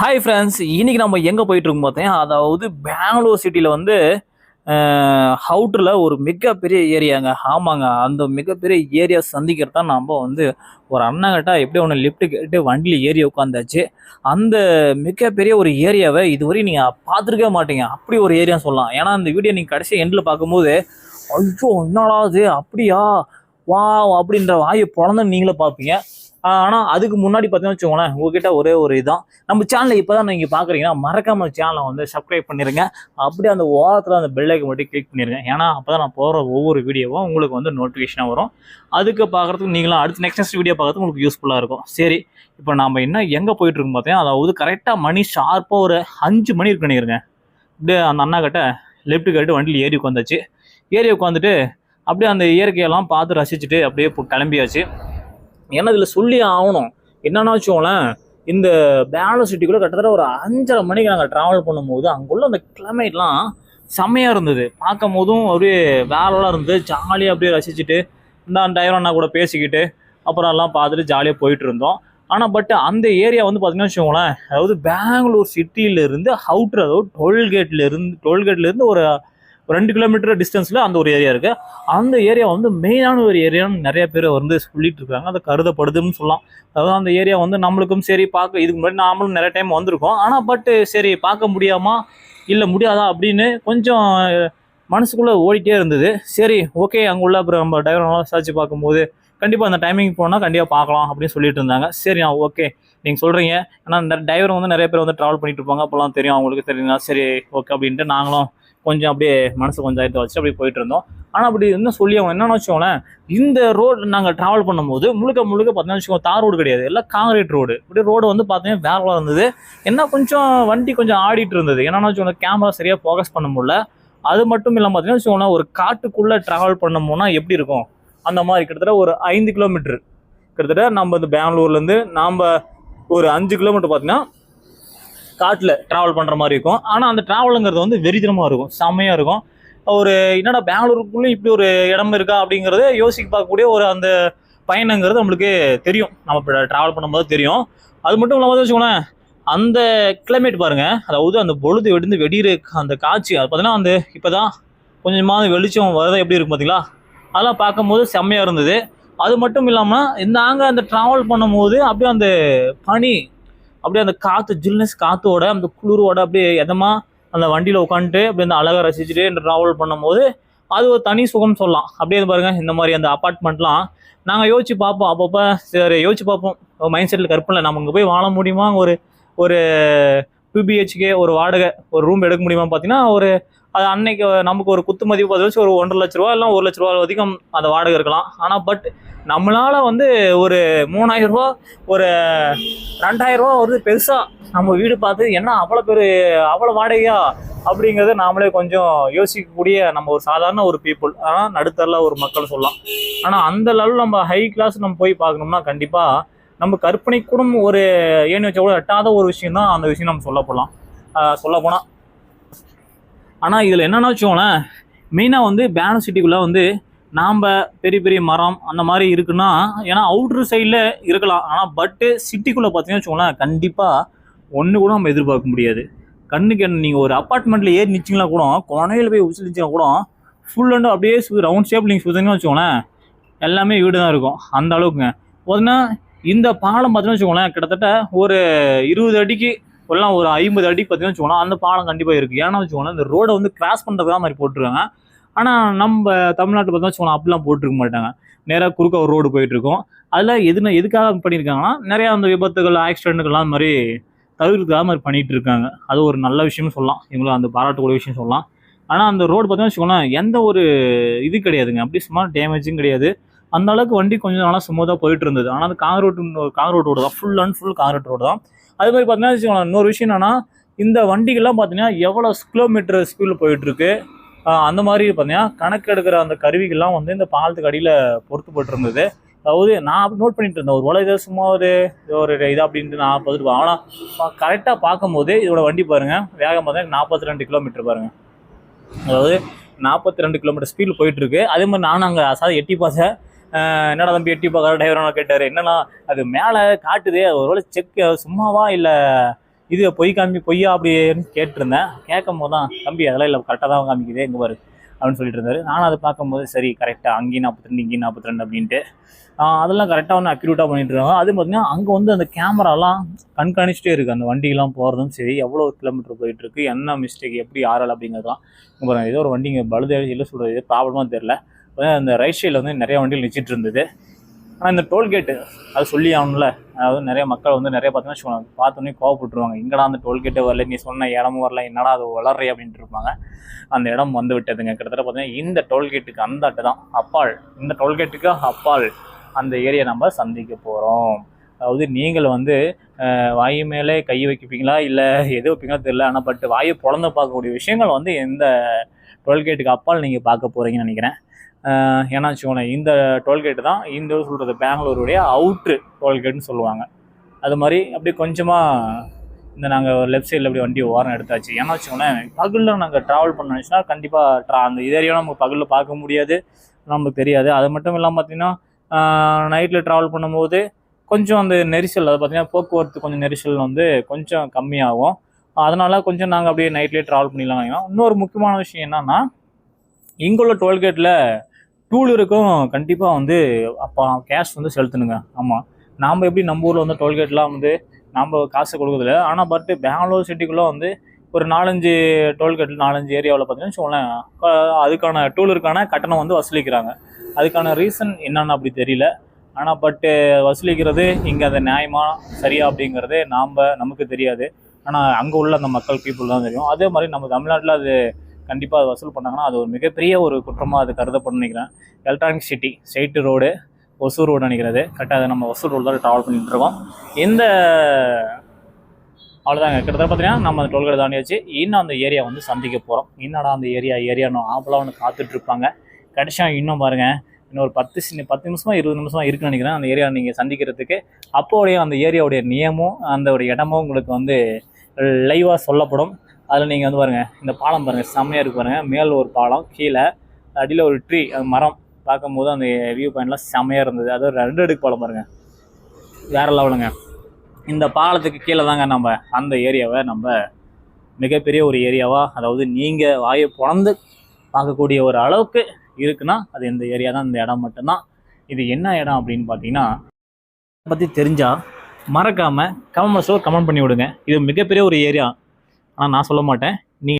Hi friends இன்றைக்கி நம்ம எங்கே போயிட்டுருக்கும் பார்த்தேன் அதாவது பெங்களூர் சிட்டியில் வந்து ஹவுட்டரில் ஒரு மிகப்பெரிய ஏரியாங்க. ஆமாங்க அந்த மிகப்பெரிய ஏரியா சந்திக்கிறது தான் நம்ம வந்து ஒரு அண்ணங்கிட்ட எப்படி ஒன்று லிஃப்ட் கேட்டு வண்டியில் ஏறி உட்காந்தாச்சு. அந்த மிகப்பெரிய ஒரு ஏரியாவை இதுவரை நீங்கள் பார்த்துருக்கவே மாட்டீங்க. அப்படி ஒரு ஏரியா சொல்லலாம். ஏன்னா அந்த வீடியோ நீங்கள் கடைசி எண்டில் பார்க்கும்போது ஐயோ என்னடா இது? அப்படியா? வா அப்படின்ற வாயை பிறந்து நீங்களே பார்ப்பீங்க. ஆனால் அதுக்கு முன்னாடி பார்த்தீங்கன்னா வச்சுக்கோங்களேன் உங்ககிட்ட ஒரே ஒரு இதான். நம்ம சேனலை இப்போ தான் நீங்கள் பார்க்குறீங்கன்னா மறக்காமல் சேனலை வந்து சப்ஸ்கிரைப் பண்ணிடுங்க அப்படியே அந்த ஓரத்தில் அந்த பெல்லைக்கு மட்டும் கிளிக் பண்ணிடுங்க ஏன்னா அப்போ தான் நான் போகிற ஒவ்வொரு வீடியோவும் உங்களுக்கு வந்து நோட்டிஃபிகேஷனாக வரும். அதுக்கு பார்க்குறதுக்கு நீங்களும் அடுத்து நெக்ஸ்ட் நெக்ஸ்ட் வீடியோ பார்க்கறதுக்கு உங்களுக்கு யூஸ்ஃபுல்லாக இருக்கும். சரி இப்போ நம்ம என்ன எங்கே போயிட்டுருக்கோம் பார்த்தீங்கன்னா அதாவது கரெக்டாக மணி ஷார்ப்பாக ஒரு அஞ்சு மணி இருக்கு நினைக்கிறேங்க. அப்படியே அந்த அண்ணா கிட்ட லெஃப்ட் கேட்டு வண்டியில் ஏறி உட்காந்தாச்சு ஏறி உட்காந்துட்டு அப்படியே அந்த இயற்கையெல்லாம் பார்த்து ரசிச்சுட்டு அப்படியே கிளம்பியாச்சு. ஏன்னா இதில் சொல்லி ஆகணும். என்னென்னா வச்சுக்கோங்களேன் இந்த பேங்களூர் சிட்டிக்குள்ளே கிட்டத்தட்ட ஒரு அஞ்சரை மணிக்கு நாங்கள் ட்ராவல் பண்ணும்போது அங்குள்ள அந்த கிளைமேட்லாம் செம்மையாக இருந்தது. பார்க்கும் போதும் அப்படியே வேலைலாம் இருந்தது. ஜாலியாக அப்படியே ரசிச்சுட்டு இந்த டிரைவர் அண்ணா கூட பேசிக்கிட்டு அப்புறம் எல்லாம் பார்த்துட்டு ஜாலியாக போயிட்டு இருந்தோம். ஆனால் பட் அந்த ஏரியா வந்து பார்த்தீங்கன்னா வச்சுக்கோங்களேன் அதாவது பெங்களூர் சிட்டியிலேருந்து அவுட்ரு அதாவது டோல்கேட்ல இருந்து டோல்கேட்லேருந்து ஒரு ரெண்டு கிலோமீட்டர் டிஸ்டன்ஸில் அந்த ஒரு ஏரியா இருக்குது அந்த ஏரியா வந்து மெயினான ஒரு ஏரியான்னு நிறைய பேர் வந்து சொல்லிட்டு இருக்காங்க. அது கருதப்படுதுன்னு சொல்லலாம். அதாவது அந்த ஏரியா வந்து நம்மளுக்கும் சரி பார்க்க இதுக்கு முன்னாடி நாமளும் நிறைய டைம் வந்திருக்கோம். ஆனால் பட்டு சரி பார்க்க முடியாமா? இல்லை முடியாதா? அப்படின்னு கொஞ்சம் மனசுக்குள்ளே ஓடிட்டே இருந்தது. சரி ஓகே அங்கே உள்ள அப்புறம் நம்ம டிரைவரெல்லாம் விசாரிச்சு பார்க்கும்போது கண்டிப்பாக அந்த டைமிங் போனால் கண்டிப்பாக பார்க்கலாம் அப்படின்னு சொல்லிட்டு இருந்தாங்க. சரி நான் ஓகே நீங்கள் சொல்கிறீங்க ஏன்னா இந்த டிரைவர் வந்து நிறைய பேர் வந்து ட்ராவல் பண்ணிட்டு இருப்பாங்க. அப்போல்லாம் தெரியும். அவங்களுக்கு தெரியுங்க சரி ஓகே அப்படின்ட்டு நாங்களும் கொஞ்சம் அப்படியே மனசு கொஞ்சம் ஆயிரத்தை வச்சு அப்படியே போயிட்டு இருந்தோம். ஆனால் அப்படி என்ன சொல்லி அவங்க என்னன்னு வச்சுக்கோங்களேன் இந்த ரோடு நாங்கள் ட்ராவல் பண்ணும்போது முழுக்க முழுக்க பார்த்தீங்கன்னா வச்சுக்கோங்க தார் ரோடு கிடையாது. எல்லாம் காங்கிரீட் ரோடு இப்படி ரோடு வந்து பார்த்தீங்கன்னா வேற இருந்தது. என்ன கொஞ்சம் வண்டி கொஞ்சம் ஆடிட்டு இருந்தது. என்னன்னா வச்சுக்கோங்க கேமரா சரியாக ஃபோக்கஸ் பண்ண முடியல. அது மட்டும் இல்லாமல் பார்த்தீங்கன்னா வச்சுக்கோங்களேன் ஒரு காட்டுக்குள்ளே ட்ராவல் பண்ணோம்னா எப்படி இருக்கும்? அந்த மாதிரி கிட்டத்தட்ட ஒரு ஐந்து கிலோமீட்டர் கிட்டத்தட்ட நம்ம இந்த பெங்களூர்லேருந்து நாம் ஒரு அஞ்சு கிலோமீட்டர் பார்த்தீங்கன்னா காட்டில் ட்ராவல் பண்ணுற மாதிரி இருக்கும். ஆனால் அந்த ட்ராவலுங்கிறது வந்து வெறித்தனமாக இருக்கும். செம்மையாக இருக்கும். ஒரு என்னடா பெங்களூருக்குள்ளே இப்படி ஒரு இடம் இருக்கா அப்படிங்கிறத யோசிக்க பார்க்கக்கூடிய ஒரு அந்த பயணங்கிறது நம்மளுக்கு தெரியும். நம்ம இப்போ ட்ராவல் பண்ணும்போது தெரியும். அது மட்டும் இல்லாமல் வச்சுக்கோங்களேன் அந்த கிளைமேட் பாருங்க. அதாவது அந்த பொழுது வெடிந்து வெடிகிற அந்த காட்சி அது பார்த்தீங்கன்னா அந்த இப்போ தான் கொஞ்சமாக வெளிச்சம் வரதான் எப்படி இருக்கும் பார்த்தீங்களா அதெல்லாம் பார்க்கும்போது செம்மையாக இருந்தது. அது மட்டும் இல்லாமல் நாங்கள் அந்த ட்ராவல் பண்ணும்போது அப்படியே அந்த பனி அப்படியே அந்த காற்று ஜில்னஸ் காற்றோட அந்த குளிரோட அப்படியே எதமா அந்த வண்டியில் உட்காந்துட்டு அப்படியே அந்த அழகை ரசிச்சுட்டு இந்த ட்ராவல் பண்ணும்போது அது ஒரு தனி சுகம் சொல்லலாம். அப்படியே பாருங்க இந்த மாதிரி அந்த அப்பார்ட்மெண்ட்லாம் நாங்கள் யோசிச்சு பார்ப்போம். அப்பப்போ சரி யோசிச்சு பார்ப்போம். மைண்ட் செட்டில் கற்பனை நம்ம இங்கே போய் வாழ முடியுமா? ஒரு ஒரு டூ பிஹெச்கே ஒரு வாடகை ஒரு ரூம் எடுக்க முடியுமா பார்த்தீங்கன்னா ஒரு அது அன்னைக்கு நமக்கு ஒரு குத்து மதிப்பு பார்த்து வச்சு ஒரு ஒன்றரை லட்ச ரூபா இல்லை ஒரு லட்ச ரூபா அதிகம் அந்த வாடகை இருக்கலாம். ஆனால் பட் நம்மளால வந்து ஒரு மூணாயிரம் ரூபா ஒரு ரெண்டாயிரம் ரூபா வருது பெருசாக நம்ம வீடு பார்த்து என்ன அவ்வளோ பேர் அவ்வளோ வாடகையா? அப்படிங்கிறத நாமளே கொஞ்சம் யோசிக்கக்கூடிய நம்ம ஒரு சாதாரண ஒரு பீப்புள் ஆனால் நடுத்தரில் ஒரு மக்கள் சொல்லலாம். ஆனால் அந்த லெவலில் நம்ம ஹை கிளாஸ் நம்ம போய் பார்க்கணும்னா கண்டிப்பாக நம்ம கற்பனை கூட ஒரு ஏன்னு வச்சா கூட எட்டாத ஒரு விஷயம் தான் அந்த விஷயம் நம்ம சொல்ல போகலாம் சொல்ல போனால் ஆனால் இதில் என்னென்னா வச்சுக்கோங்களேன் மெயினாக வந்து பேனர் சிட்டிக்குள்ளே வந்து நாம் பெரிய பெரிய மரம் அந்த மாதிரி இருக்குன்னா ஏன்னா அவுட்ரு சைடில் இருக்கலாம். ஆனால் பட்டு சிட்டிக்குள்ளே பார்த்தீங்கன்னு வச்சுக்கோங்களேன் கண்டிப்பாக ஒன்று கூட நம்ம எதிர்பார்க்க முடியாது. கண்ணுக்கு என்ன நீங்கள் ஒரு அப்பார்ட்மெண்ட்டில் ஏறி நிச்சிங்களா கூட கொனையில் போய் உச்சிலிச்சிங்கன்னா கூட ஃபுல் அண்ட் அப்படியே சு ரவுண்ட் ஷேப் நீங்கள் சுற்றிங்கன்னு வச்சுக்கோங்களேன் எல்லாமே வீடு தான் இருக்கும். அந்த அளவுக்குங்க. பார்த்தீங்கன்னா இந்த பாலம் பார்த்தீங்கன்னா வச்சுக்கோங்களேன் கிட்டத்தட்ட ஒரு இருபது அடிக்கு இப்போல்லாம் ஒரு ஐம்பது அடிக்கு பார்த்தீங்கன்னா வச்சுக்கோங்க அந்த பாலம் கண்டிப்பாக இருக்குது ஏன்னா வச்சுக்கோங்களேன் இந்த ரோடை வந்து கிராஸ் பண்ணுறதா மாதிரி போட்டிருக்காங்க. ஆனால் நம்ம தமிழ்நாட்டில் பார்த்தா வச்சுக்கோங்க அப்படிலாம் போட்டிருக்க மாட்டாங்க. நேராக குறுக்க ஒரு ரோடு போயிட்டுருக்கோம். அதில் எதுனா எதுக்காக பண்ணியிருக்காங்கன்னா நிறையா அந்த விபத்துகள் ஆக்சிடென்ட்டுகள்லாம் அந்த மாதிரி தவிர்க்கிறதுக்காக மாதிரி பண்ணிகிட்டு இருக்காங்க அது ஒரு நல்ல விஷயம்னு சொல்லலாம். இவங்களும் அந்த பாராட்டக்கூடிய விஷயம் சொல்லலாம். ஆனால் அந்த ரோடு பார்த்தீங்கன்னா வச்சுக்கோங்களேன் எந்த ஒரு இது கிடையாதுங்க. அப்படி சும்மா டேமேஜும் கிடையாது. அந்த அளவுக்கு வண்டி கொஞ்சம் நாளாக ஸ்மூத்தாக போயிட்டு இருந்தது. ஆனால் அது காங்கிரீட் காங்கிரீட் ரோடு தான். Full and full concrete road தான். அது மாதிரி பார்த்தீங்கன்னா வச்சுக்கோங்களேன் இன்னொரு விஷயம் என்னன்னா இந்த வண்டிகள்லாம் பார்த்தீங்கன்னா எவ்வளோ கிலோமீட்டர் ஸ்பீடில் போயிட்டுருக்கு? அந்த மாதிரி பார்த்தீங்கன்னா கணக்கு எடுக்கிற அந்த கருவிகள்லாம் வந்து இந்த பாலத்துக்கு அடியில் பொறுத்துப்பட்டுருந்தது அதாவது நான் நோட் பண்ணிட்டு இருந்தேன் ஒரு வேலை இதை சும்மா ஒரு ஒரு இதாக அப்படின்ட்டு நான் பார்த்துட்டு ஆனால் கரெக்டாக பார்க்கும்போது இதோட வண்டி பாருங்கள் வேகம் பார்த்தீங்கன்னா நாற்பத்தி ரெண்டு கிலோமீட்டர் பாருங்கள் அதாவது நாற்பத்தி ரெண்டு கிலோமீட்டர் ஸ்பீடில் போயிட்டுருக்கு. அதே மாதிரி நானும் அங்கே அசாத எட்டி பார்த்தேன் என்னடா தம்பி எட்டி பார்க்குற டிரைவர் கேட்டார். என்னன்னா அது மேலே காட்டுதே ஒருவேளை செக் சும்மாவா இல்லை இது பொய் காமி பொய்யா அப்படின்னு கேட்டிருந்தேன். கேட்கும் போது தான் தம்பி அதெல்லாம் இல்லை கரெக்டாக தான் காமிக்குது எங்கே பாரு. அப்படின்னு சொல்லிட்டு இருந்தாரு. நானும் அதை பார்க்கும்போது சரி கரெக்டாக அங்கேயும் நாற்பத்தி ரெண்டு இங்கேயும் நாற்பத்தி ரெண்டு அப்படின்ட்டு அதெல்லாம் கரெக்டாக ஒன்று அக்யூரேட்டாக பண்ணிட்டு இருக்காங்க அது பார்த்தீங்கன்னா அங்கே வந்து அந்த கேமராலாம் கண்காணிச்சிட்டே இருக்குது அந்த வண்டியெல்லாம் போகிறதும் சரி எவ்வளோ கிலோமீட்டர் போயிட்டு இருக்கு என்ன மிஸ்டேக் எப்படி யாரால் அப்படிங்கிறதுலாம் இப்போ ஏதோ ஒரு வண்டி இங்கே பழுது இல்லை சொல்கிறது ப்ராப்ளமாக தெரில அந்த ரைட் சைடில் வந்து நிறைய வண்டிகள் நிச்சிட்டு இருந்தது. ஆனால் இந்த டோல்கேட்டு அது சொல்லி ஆகணும்ல. அதாவது நிறைய மக்கள் வந்து நிறைய பார்த்தோன்னா சொல்லுவாங்க பார்த்தோன்னே கோவப்பட்டுருவாங்க. எங்கடா அந்த டோல்கேட்டே வரல? நீ சொன்ன இடமும் வரல. என்னடா அது வளர்றே? அப்படின்ட்டு இருப்பாங்க. அந்த இடம் வந்து விட்டதுங்க. கிட்டத்தட்ட பார்த்தீங்கன்னா இந்த டோல்கேட்டுக்கு அந்த அட்டை தான். அப்பால். இந்த டோல்கேட்டுக்கு அப்பால். அந்த ஏரியா நம்ம சந்திக்க போகிறோம் அதாவது நீங்கள் வந்து வாய் வாயு மேலே கை வைக்கிப்பீங்களா இல்லை எது வைப்பீங்களா தெரியல. ஆனால் பட் வாயை பிறந்து பார்க்கக்கூடிய விஷயங்கள் வந்து எந்த டோல்கேட்டுக்கு அப்பால் நீங்கள் பார்க்க போகிறீங்கன்னு நினைக்கிறேன். ஏன்னா வச்சுக்கோங்களேன் இந்த டோல்கேட்டு தான் இந்த சொல்கிறது பெங்களூருடைய அவுட்ரு டோல்கேட்னு சொல்லுவாங்க. அது மாதிரி அப்படி கொஞ்சமாக இந்த நாங்கள் லெஃப்ட் சைடில் அப்படி வண்டி ஓரம் எடுத்தாச்சு. ஏன்னா வச்சுக்கோங்களேன் பகலில் நாங்கள் ட்ராவல் பண்ண கண்டிப்பாக ட்ரா அந்த ஏரியாவை நம்ம பகலில் பார்க்க முடியாது. நமக்கு தெரியாது. அது மட்டும் இல்லாமல் பார்த்தீங்கன்னா நைட்டில் ட்ராவல் பண்ணும்போது கொஞ்சம் அந்த நெரிசல் அது பார்த்தீங்கன்னா போக்குவரத்து கொஞ்சம் நெரிசல் வந்து கொஞ்சம் கம்மியாகும். அதனால் கொஞ்சம் நாங்கள் அப்படியே நைட்லேயே ட்ராவல் பண்ணிடலாம் இன்னொரு முக்கியமான விஷயம் என்னன்னா இங்குள்ள டோல்கேட்டில் டூலருக்கும் கண்டிப்பாக வந்து அப்போ கேஷ் வந்து செலுத்தணுங்க. ஆமாம் நாம் எப்படி நம்ம ஊரில் வந்து டோல்கேட்லாம் வந்து நம்ம காசு கொடுக்குறதில்ல. ஆனால் பட்டு பெங்களூர் சிட்டிக்குள்ளே வந்து ஒரு நாலஞ்சு டோல்கேட் நாலஞ்சு ஏரியாவில் பார்த்தீங்கன்னா வச்சுக்கோங்களேன் அதுக்கான டூலருக்கான கட்டணம் வந்து வசூலிக்கிறாங்க. அதுக்கான ரீசன் என்னன்னு அப்படி தெரியல. ஆனால் பட்டு வசூலிக்கிறது இங்கே அந்த நியாயமாக சரியா அப்படிங்கிறது நாம் நமக்கு தெரியாது. ஆனால் அங்கே உள்ள அந்த மக்கள் பீப்புள் தான் தெரியும். அதே மாதிரி நம்ம தமிழ்நாட்டில் அது கண்டிப்பாக அது வசூல் பண்ணாங்கன்னா அது ஒரு மிகப்பெரிய ஒரு குற்றமாக அது கருதப்படும் நினைக்கிறேன். Electronic City straight road Hosur road நினைக்கிறது. கரெக்டாக அதை நம்ம ஒசூர் ரோடு தான் ட்ராவல் பண்ணிட்டு இருக்கோம். இந்த அவ்வளோதாங்க கிட்டத்தட்ட பார்த்தீங்கன்னா நம்ம அந்த டோல்கேட் தாண்டியாச்சு. இன்னும் அந்த ஏரியா வந்து சந்திக்க போகிறோம் என்னடா அந்த ஏரியா ஏரியானோ ஆப்பெல்லாம் ஒன்று காத்துட்ருப்பாங்க கடைசியாக இன்னும் பாருங்க. இன்னும் ஒரு பத்து சின்ன பத்து நிமிஷமாக இருபது நிமிஷமாக இருக்குன்னு நினைக்கிறேன். அந்த ஏரியா நீங்கள் சந்திக்கிறதுக்கு. அப்போடைய அந்த ஏரியாவுடைய நியமும் அந்த ஒரு இடமும் உங்களுக்கு வந்து லைவாக சொல்லப்படும். அதில் நீங்கள் வந்து பாருங்கள் இந்த பாலம் பாருங்கள் செம்மையாக இருக்கு பாருங்கள் மேல் ஒரு பாலம் கீழே அடியில் ஒரு ட்ரீ அது மரம். பார்க்கும்போது அந்த வியூ பாயிண்ட்லாம் செம்மையாக இருந்தது. அது ரெண்டு அடுக்கு பாலம் பாருங்கள் வேற லெவலுங்க. இந்த பாலத்துக்கு கீழே தாங்க நம்ம அந்த ஏரியாவை நம்ம மிகப்பெரிய ஒரு ஏரியாவாக அதாவது நீங்கள் வாயை பிறந்து பார்க்கக்கூடிய ஒரு அளவுக்கு இருக்குன்னா அது இந்த ஏரியா தான். இந்த இடம் மட்டும்தான். இது என்ன இடம் அப்படின்னு பார்த்தீங்கன்னா பற்றி தெரிஞ்சால் மறக்காமல் கமெண்ட் பாக்ஸில் கமெண்ட் பண்ணி விடுங்க இது மிகப்பெரிய ஒரு ஏரியா ஆனால் நான் சொல்ல மாட்டேன்.